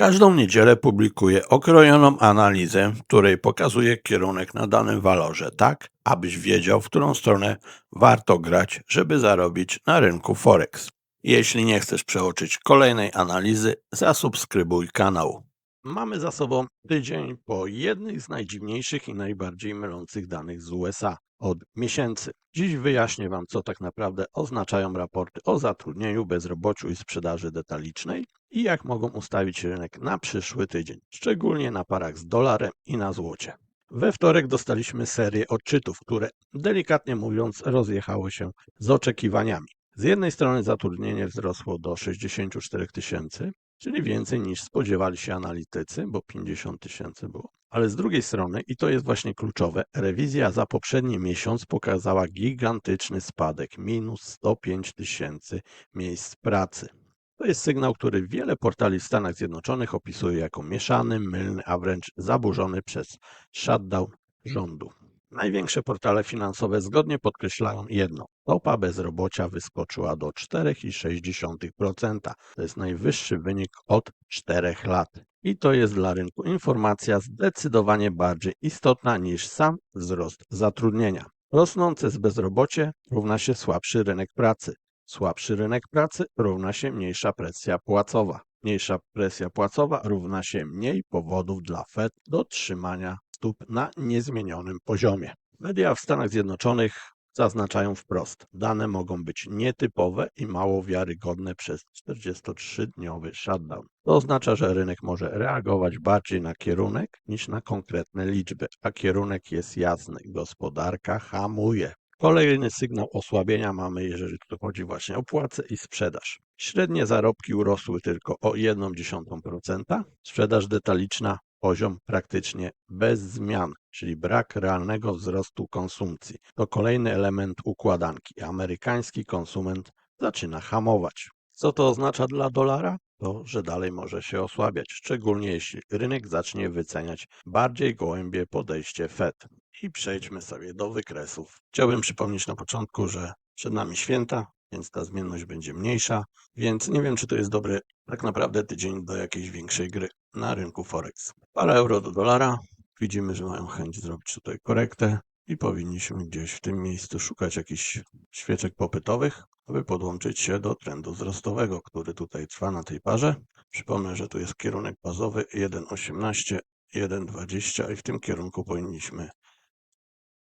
Każdą niedzielę publikuję okrojoną analizę, w której pokazuję kierunek na danym walorze, tak abyś wiedział, w którą stronę warto grać, żeby zarobić na rynku Forex. Jeśli nie chcesz przeoczyć kolejnej analizy, zasubskrybuj kanał. Mamy za sobą tydzień po jednych z najdziwniejszych i najbardziej mylących danych z USA od miesięcy. Dziś wyjaśnię Wam, co tak naprawdę oznaczają raporty o zatrudnieniu, bezrobociu i sprzedaży detalicznej i jak mogą ustawić rynek na przyszły tydzień, szczególnie na parach z dolarem i na złocie. We wtorek dostaliśmy serię odczytów, które delikatnie mówiąc rozjechały się z oczekiwaniami. Z jednej strony zatrudnienie wzrosło do 64 tysięcy, czyli więcej niż spodziewali się analitycy, bo 50 tysięcy było. Ale z drugiej strony, i to jest właśnie kluczowe, rewizja za poprzedni miesiąc pokazała gigantyczny spadek, minus 105 tysięcy miejsc pracy. To jest sygnał, który wiele portali w Stanach Zjednoczonych opisuje jako mieszany, mylny, a wręcz zaburzony przez shutdown rządu. Największe portale finansowe zgodnie podkreślają jedno. Stopa bezrobocia wyskoczyła do 4,6%. To jest najwyższy wynik od 4 lat. I to jest dla rynku informacja zdecydowanie bardziej istotna niż sam wzrost zatrudnienia. Rosnące bezrobocie równa się słabszy rynek pracy. Słabszy rynek pracy równa się mniejsza presja płacowa. Mniejsza presja płacowa równa się mniej powodów dla Fed do trzymania stóp na niezmienionym poziomie. Media w Stanach Zjednoczonych zaznaczają wprost, dane mogą być nietypowe i mało wiarygodne przez 43-dniowy shutdown. To oznacza, że rynek może reagować bardziej na kierunek niż na konkretne liczby, a kierunek jest jasny. Gospodarka hamuje. Kolejny sygnał osłabienia mamy, jeżeli tu chodzi właśnie o płace i sprzedaż. Średnie zarobki urosły tylko o 0,1%, sprzedaż detaliczna poziom praktycznie bez zmian, czyli brak realnego wzrostu konsumpcji. To kolejny element układanki. Amerykański konsument zaczyna hamować. Co to oznacza dla dolara? To, że dalej może się osłabiać, szczególnie jeśli rynek zacznie wyceniać bardziej gołębie podejście Fed. I przejdźmy sobie do wykresów. Chciałbym przypomnieć na początku, że przed nami święta, więc ta zmienność będzie mniejsza, więc nie wiem, czy to jest dobry tak naprawdę tydzień do jakiejś większej gry na rynku Forex. Para euro do dolara. Widzimy, że mają chęć zrobić tutaj korektę i powinniśmy gdzieś w tym miejscu szukać jakichś świeczek popytowych, aby podłączyć się do trendu wzrostowego, który tutaj trwa na tej parze. Przypomnę, że tu jest kierunek bazowy 1,18, 1,20 i w tym kierunku powinniśmy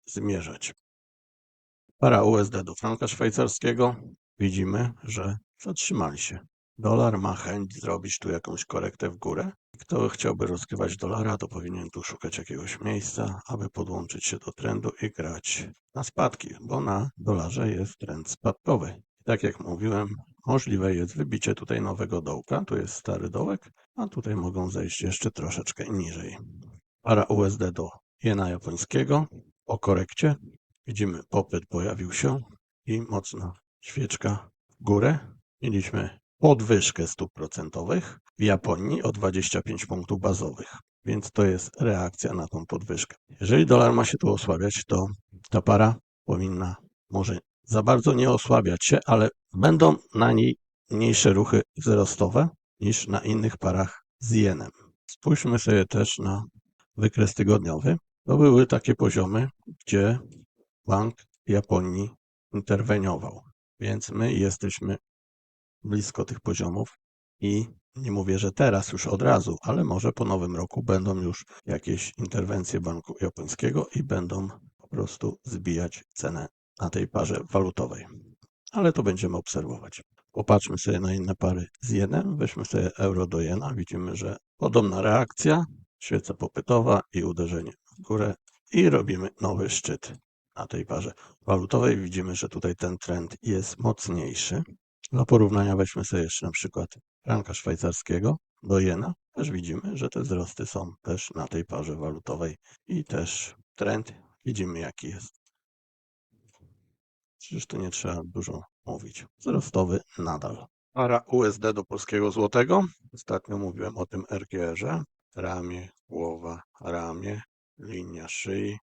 zmierzać. Para USD do franka szwajcarskiego. Widzimy, że zatrzymali się. Dolar ma chęć zrobić tu jakąś korektę w górę. Kto chciałby rozgrywać dolara, to powinien tu szukać jakiegoś miejsca, aby podłączyć się do trendu i grać na spadki, bo na dolarze jest trend spadkowy. I tak jak mówiłem, możliwe jest wybicie tutaj nowego dołka. Tu jest stary dołek, a tutaj mogą zejść jeszcze troszeczkę niżej. Para USD do jena japońskiego po korekcie. Widzimy, popyt pojawił się i mocna świeczka w górę. Mieliśmy podwyżkę stóp procentowych w Japonii o 25 punktów bazowych, więc to jest reakcja na tą podwyżkę. Jeżeli dolar ma się tu osłabiać, to ta para powinna może za bardzo nie osłabiać się, ale będą na niej mniejsze ruchy wzrostowe niż na innych parach z jenem. Spójrzmy sobie też na wykres tygodniowy. To były takie poziomy, gdzie Bank Japonii interweniował, więc my jesteśmy blisko tych poziomów i nie mówię, że teraz już od razu, ale może po nowym roku będą już jakieś interwencje Banku Japońskiego i będą po prostu zbijać cenę na tej parze walutowej. Ale to będziemy obserwować. Popatrzmy sobie na inne pary z jenem. Weźmy sobie euro do jena. Widzimy, że podobna reakcja, świeca popytowa i uderzenie w górę i robimy nowy szczyt na tej parze walutowej. Widzimy, że tutaj ten trend jest mocniejszy. Do porównania weźmy sobie jeszcze na przykład franka szwajcarskiego do jena. Też widzimy, że te wzrosty są też na tej parze walutowej i też trend widzimy jaki jest. Przecież tu nie trzeba dużo mówić. Wzrostowy nadal. Para USD do polskiego złotego. Ostatnio mówiłem o tym RGR-ze. Ramię, głowa, ramię, linia szyi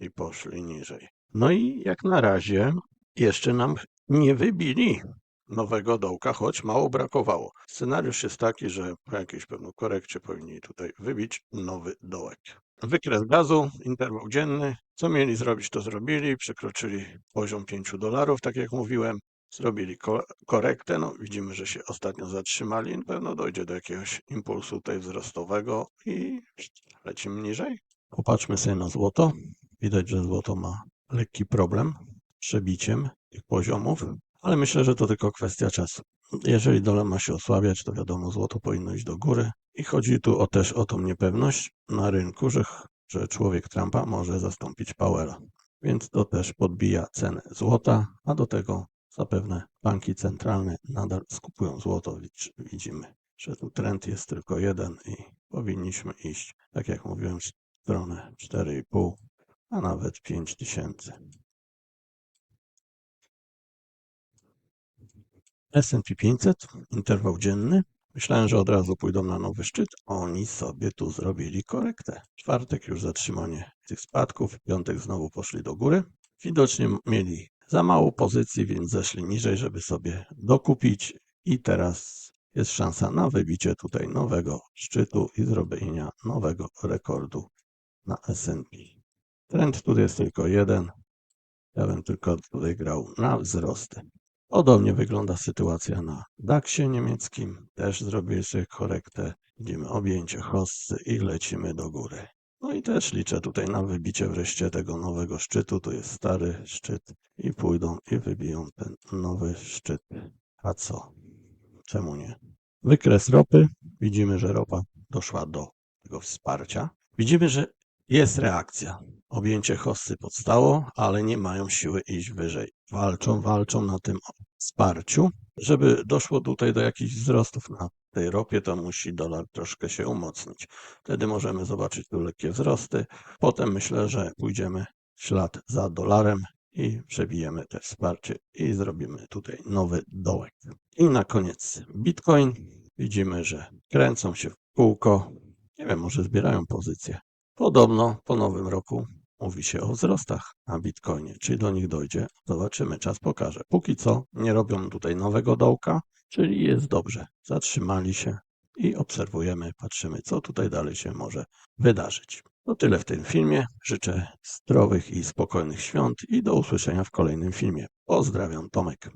i poszli niżej. No i jak na razie jeszcze nam nie wybili nowego dołka, choć mało brakowało. Scenariusz jest taki, że po jakiejś pewnej korekcie powinni tutaj wybić nowy dołek. Wykres gazu, interwał dzienny. Co mieli zrobić, to zrobili. Przekroczyli poziom 5 dolarów, tak jak mówiłem. Zrobili ko- korektę. No, widzimy, że się ostatnio zatrzymali. Na pewno dojdzie do jakiegoś impulsu tutaj wzrostowego i lecimy niżej. Popatrzmy sobie na złoto. Widać, że złoto ma lekki problem z przebiciem tych poziomów, ale myślę, że to tylko kwestia czasu. Jeżeli dolar ma się osłabiać, to wiadomo, złoto powinno iść do góry i chodzi tu o, też o tą niepewność na rynku, że, że człowiek Trumpa może zastąpić Powella. Więc to też podbija cenę złota, a do tego zapewne banki centralne nadal skupują złoto. Widz- Widzimy, że tu trend jest tylko jeden i powinniśmy iść, tak jak mówiłem, w stronę 4,5, a nawet 5 tysięcy. S&P 500, interwał dzienny. Myślałem, że od razu pójdą na nowy szczyt. Oni sobie tu zrobili korektę. Czwartek już zatrzymanie tych spadków, piątek znowu poszli do góry. Widocznie mieli za mało pozycji, więc zeszli niżej, żeby sobie dokupić i teraz jest szansa na wybicie tutaj nowego szczytu i zrobienia nowego rekordu na S&P. Trend tu jest tylko jeden. Ja bym tylko tutaj grał na wzrosty. Podobnie wygląda sytuacja na DAX-ie niemieckim. Też zrobię sobie korektę. Widzimy objęcie hossy i lecimy do góry. No i też liczę tutaj na wybicie wreszcie tego nowego szczytu. Tu jest stary szczyt i pójdą i wybiją ten nowy szczyt. A co? Czemu nie? Wykres ropy. Widzimy, że ropa doszła do tego wsparcia. Widzimy, że jest reakcja. Objęcie hossy podstało, ale nie mają siły iść wyżej. Walczą, walczą na tym wsparciu. Żeby doszło tutaj do jakichś wzrostów na tej ropie, to musi dolar troszkę się umocnić. Wtedy możemy zobaczyć tu lekkie wzrosty. Potem myślę, że pójdziemy w ślad za dolarem i przebijemy te wsparcie i zrobimy tutaj nowy dołek. I na koniec Bitcoin. Widzimy, że kręcą się w kółko. Nie wiem, może zbierają pozycje. Podobno po nowym roku mówi się o wzrostach na Bitcoinie. Czy do nich dojdzie? Zobaczymy, czas pokaże. Póki co nie robią tutaj nowego dołka, czyli jest dobrze. Zatrzymali się i obserwujemy, patrzymy, co tutaj dalej się może wydarzyć. To tyle w tym filmie. Życzę zdrowych i spokojnych świąt i do usłyszenia w kolejnym filmie. Pozdrawiam, Tomek.